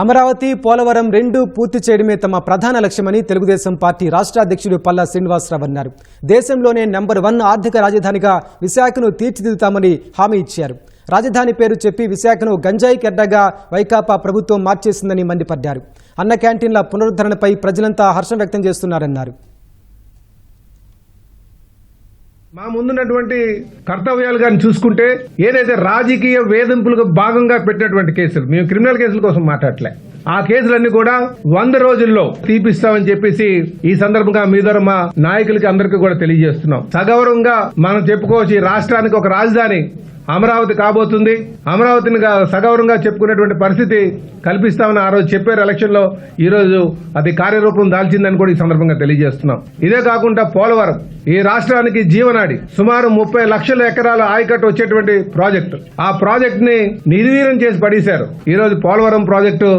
అమరావతి పోలవరం రెండు పూర్తి చేయడమే తమ ప్రధాన లక్ష్యమని తెలుగుదేశం పార్టీ రాష్ట్ర అధ్యక్షుడు పల్లా శ్రీనివాసరావు అన్నారు. దేశంలోనే నెంబర్ వన్ ఆర్థిక రాజధానిగా విశాఖను తీర్చిదిద్దుతామని హామీ ఇచ్చారు. రాజధాని పేరు చెప్పి విశాఖను గంజాయి కెడ్డగా వైకాపా ప్రభుత్వం మార్చేసిందని మండిపడ్డారు. అన్న క్యాంటీన్ల పునరుద్ధరణపై ప్రజలంతా హర్షం వ్యక్తం చేస్తున్నారన్నారు. మా ముందున్నటువంటి కర్తవ్యాలు కానీ చూసుకుంటే ఏదైతే రాజకీయ వేధింపులకు భాగంగా పెట్టినటువంటి కేసులు మేము క్రిమినల్ కేసుల కోసం మాట్లాడలే. ఆ కేసులన్నీ కూడా వంద రోజుల్లో తీపిస్తామని చెప్పేసి ఈ సందర్భంగా మీ ద్వారా మా నాయకులకి అందరికీ కూడా తెలియజేస్తున్నాం. సగౌరవంగా మనం చెప్పుకోవచ్చు రాష్ట్రానికి ఒక రాజధాని అమరావతి కాబోతుంది. అమరావతిని సగౌరవంగా చెప్పుకునేటువంటి పరిస్థితి కల్పిస్తామని ఆ రోజు చెప్పారు ఎలక్షన్లో. ఈ రోజు అది కార్యరూపం దాల్చిందని కూడా ఈ సందర్భంగా తెలియజేస్తున్నాం. ఇదే కాకుండా పోలవరం ఈ రాష్ట్రానికి జీవనాడి సుమారు ముప్పై లక్షల ఎకరాల ఆయకట్టు వచ్చేటువంటి ప్రాజెక్టు. ఆ ప్రాజెక్ట్ని నిర్వీర్యం చేసి పడేశారు. ఈ రోజు పోలవరం ప్రాజెక్టు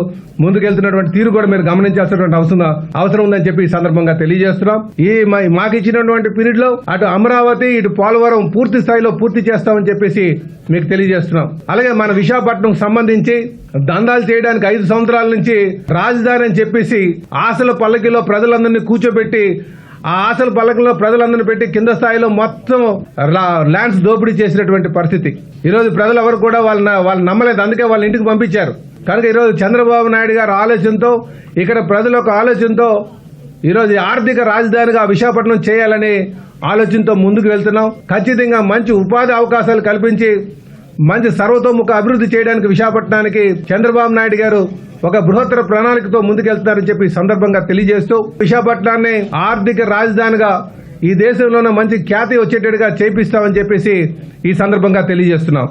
ముందుకెళ్తున్నటువంటి తీరు కూడా మీరు గమనించాల్సినటువంటి అవసరం అవసరం ఉందని చెప్పి ఈ సందర్భంగా తెలియజేస్తున్నాం. ఈ మాకు ఇచ్చినటువంటి పీరియడ్లో అటు అమరావతి ఇటు పోలవరం పూర్తి స్థాయిలో పూర్తి చేస్తామని చెప్పేసి మీకు తెలియజేస్తున్నాం. అలాగే మన విశాఖపట్నం సంబంధించి దందాలు చేయడానికి ఐదు సంవత్సరాల నుంచి రాజధాని అని చెప్పేసి ఆశల పల్లకిలో ప్రజలందరినీ కూర్చోబెట్టి ఆ ఆశల పల్లకిలో ప్రజలందరినీ పెట్టి కింద స్థాయిలో మొత్తం లా- ల్యాండ్స్ దోపిడీ చేసినటువంటి పరిస్థితి. ఈరోజు ప్రజలు ఎవరు కూడా వాళ్ళ వాళ్ళు నమ్మలేదు. అందుకే వాళ్ళ ఇంటికి పంపించారు. కనుక ఈరోజు చంద్రబాబు నాయుడు గారి ఆలోచనతో ఇక్కడ ప్రజల యొక్క ఆలోచనతో ఈరోజు ఆర్థిక రాజధానిగా విశాఖపట్నం చేయాలని ఆలోచనతో ముందుకు వెళ్తున్నాం. ఖచ్చితంగా మంచి ఉపాధి అవకాశాలు కల్పించి మంచి సర్వతోముఖ అభివృద్ధి చేయడానికి విశాఖపట్నానికి చంద్రబాబు నాయుడు గారు ఒక బృహత్తర ప్రణాళికతో ముందుకెళ్తున్నారని చెప్పి సందర్భంగా తెలియజేస్తూ విశాఖపట్నాన్ని ఆర్థిక రాజధానిగా ఈ దేశంలోనే మంచి ఖ్యాతి వచ్చేటట్టుగా చేపిస్తామని చెప్పేసి ఈ సందర్భంగా తెలియజేస్తున్నాం.